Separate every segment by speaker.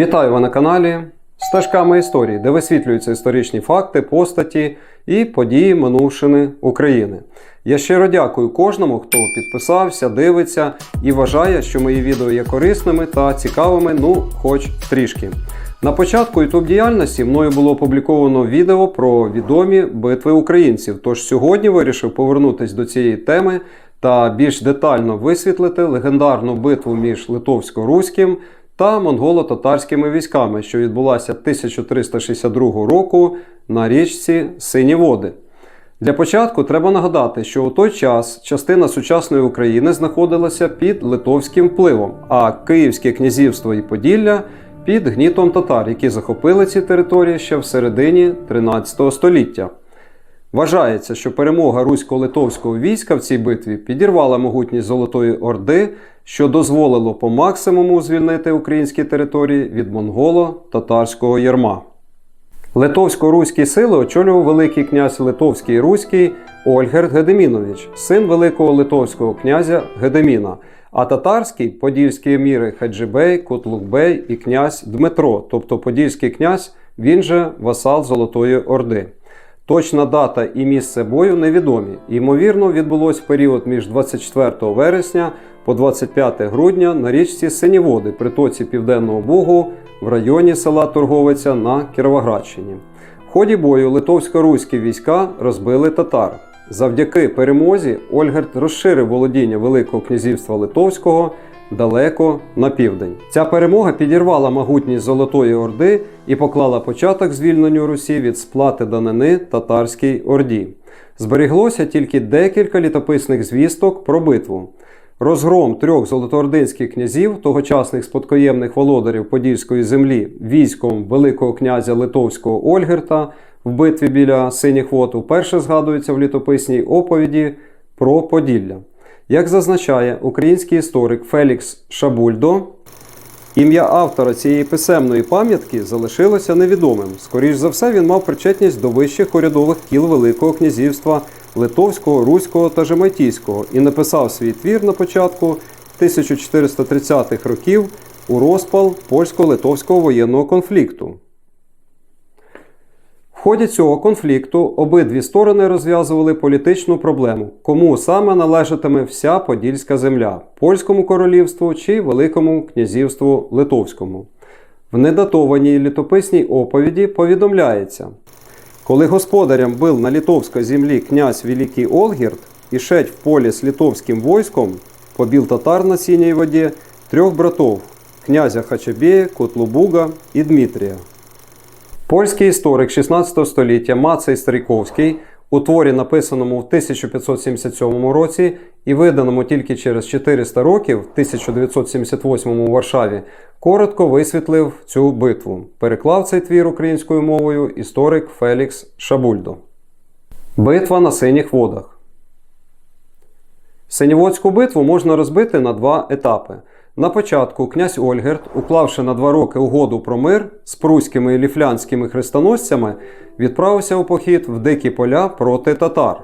Speaker 1: Вітаю ви на каналі Стежками історії, де висвітлюються історичні факти, постаті і події минувшини України. Я щиро дякую кожному, хто підписався, дивиться і вважає, що мої відео є корисними та цікавими, ну, хоч трішки. На початку youtube діяльності мною було опубліковано відео про відомі битви українців. Тож сьогодні вирішив повернутися до цієї теми та більш детально висвітлити легендарну битву між литовсько-руським та монголо-татарськими військами, що відбулася 1362 року на річці Сині Води. Для початку треба нагадати, що у той час частина сучасної України знаходилася під литовським впливом, а Київське князівство і Поділля під гнітом татар, які захопили ці території ще в середині 13 століття. Вважається, що перемога русько-литовського війська в цій битві підірвала могутність Золотої Орди, що дозволило по максимуму звільнити українські території від монголо-татарського ярма. Литовсько-руські сили очолював великий князь Литовський і Руський Ольгерт Гедемінович, син великого литовського князя Гедеміна, а татарський подільські еміри Хаджибей, Кутлукбей і князь Дмитро, тобто подільський князь, він же васал Золотої Орди. Точна дата і місце бою невідомі. Ймовірно, відбулось період між 24 вересня по 25 грудня на річці Синіводи, притоці Південного Бугу в районі села Торговиця на Кіровоградщині. В ході бою литовсько-руські війська розбили татар. Завдяки перемозі Ольгерт розширив володіння Великого князівства Литовського далеко на південь. Ця перемога підірвала могутність Золотої Орди і поклала початок звільненню Русі від сплати данини татарській орді. Зберіглося тільки декілька літописних звісток про битву. Розгром трьох золотоординських князів, тогочасних спадкоємних володарів Подільської землі, військом Великого князя Литовського Ольгерта в битві біля Синіх вод уперше згадується в літописній оповіді про Поділля. Як зазначає український історик Фелікс Шабульдо, ім'я автора цієї писемної пам'ятки залишилося невідомим. Скоріш за все, він мав причетність до вищих урядових кіл Великого князівства Литовського, Руського та Жемайтійського і написав свій твір на початку 1430-х років у розпал польсько-литовського воєнного конфлікту. В ході цього конфлікту обидві сторони розв'язували політичну проблему, кому саме належатиме вся Подільська земля польському королівству чи Великому князівству Литовському. В недатованій літописній оповіді повідомляється, коли господарем був на литовской землі князь Великий Олгірд і шедь в полі з литовським войском, побіл татар на синій воді трьох братов князя Хачабея, Котлубуга і Дмитрія. Польський історик 16 століття Мацей Старіковський у творі, написаному в 1577 році і виданому тільки через 400 років, в 1978 у Варшаві, коротко висвітлив цю битву. Переклав цей твір українською мовою історик Фелікс Шабульдо. Битва на синіх водах. Синіводську битву можна розбити на два етапи. На початку князь Ольгерт, уклавши на два роки угоду про мир з пруськими і ліфлянськими хрестоносцями, відправився у похід в дикі поля проти татар.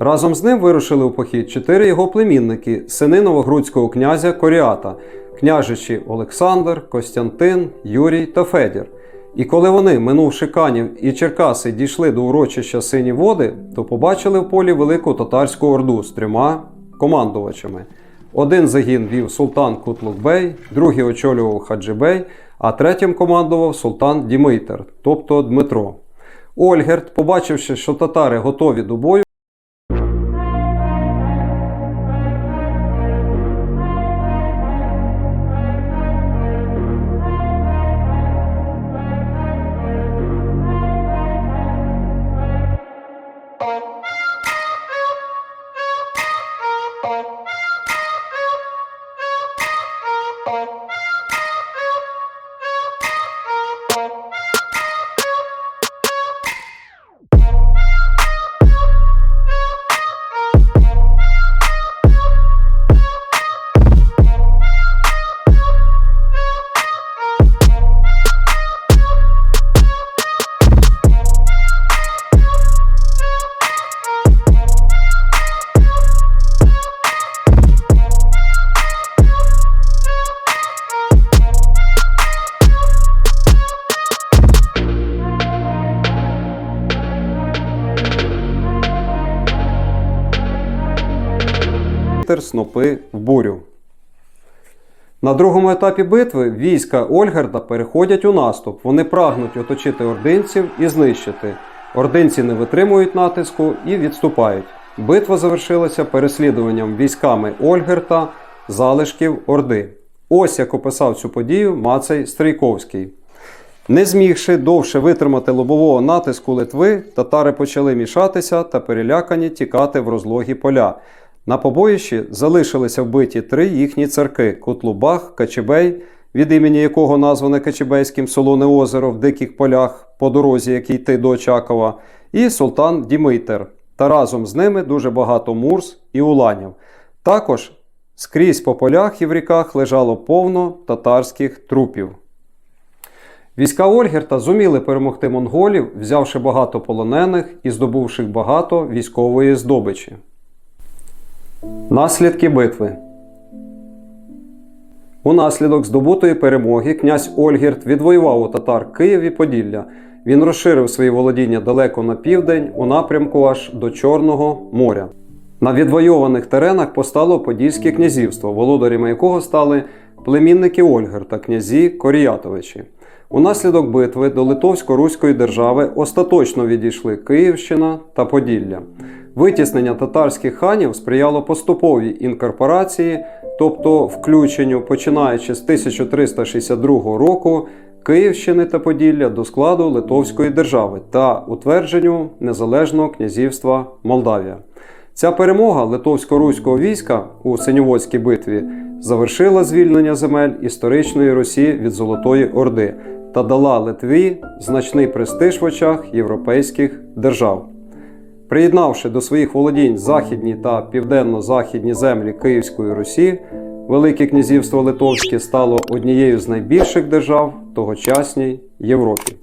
Speaker 1: Разом з ним вирушили у похід чотири його племінники, сини новогрудського князя Коріата, княжичі Олександр, Костянтин, Юрій та Федір. І коли вони, минувши Канів і Черкаси, дійшли до урочища Сині води, то побачили в полі велику татарську орду з трьома командувачами. Один загін вів султан Кутлукбей, другий очолював Хаджибей, а третім командував султан Дімитер, тобто Дмитро. Ольгерт, побачивши, що татари готові до бою, Thank. Вітер, снопи в бурю. На другому етапі битви війська Ольгерда переходять у наступ. Вони прагнуть оточити ординців і знищити. Ординці не витримують натиску і відступають. Битва завершилася переслідуванням військами Ольгерта залишків Орди. Ось як описав цю подію Мацей Стрійковський. Не змігши довше витримати лобового натиску Литви, татари почали мішатися та перелякані тікати в розлогі поля. На побоїщі залишилися вбиті три їхні царки Кутлубах, Качебей, від імені якого назване Качебейським Солоне озеро в диких полях по дорозі, який йти до Очакова, і султан Дімитер. Та разом з ними дуже багато мурс і уланів. Також скрізь по полях і в ріках лежало повно татарських трупів. Війська Ольгерта зуміли перемогти монголів, взявши багато полонених і здобувши багато військової здобичі. Наслідки битви Унаслідок здобутої перемоги князь Ольгерт відвоював у татар Київ і Поділля. Він розширив свої володіння далеко на південь, у напрямку аж до Чорного моря. На відвойованих теренах постало Подільське князівство, володарями якого стали племінники Ольгерта, князі Коріятовичі. Унаслідок битви до Литовсько-Руської держави остаточно відійшли Київщина та Поділля. Витіснення татарських ханів сприяло поступовій інкорпорації, тобто включенню, починаючи з 1362 року, Київщини та Поділля до складу Литовської держави та утвердженню незалежного князівства Молдавія. Ця перемога литовсько-руського війська у Синьоводській битві завершила звільнення земель історичної Росії від Золотої Орди та дала Литві значний престиж в очах європейських держав. Приєднавши до своїх володінь західні та південно-західні землі Київської Русі, Велике князівство Литовське стало однією з найбільших держав тогочасній Європі.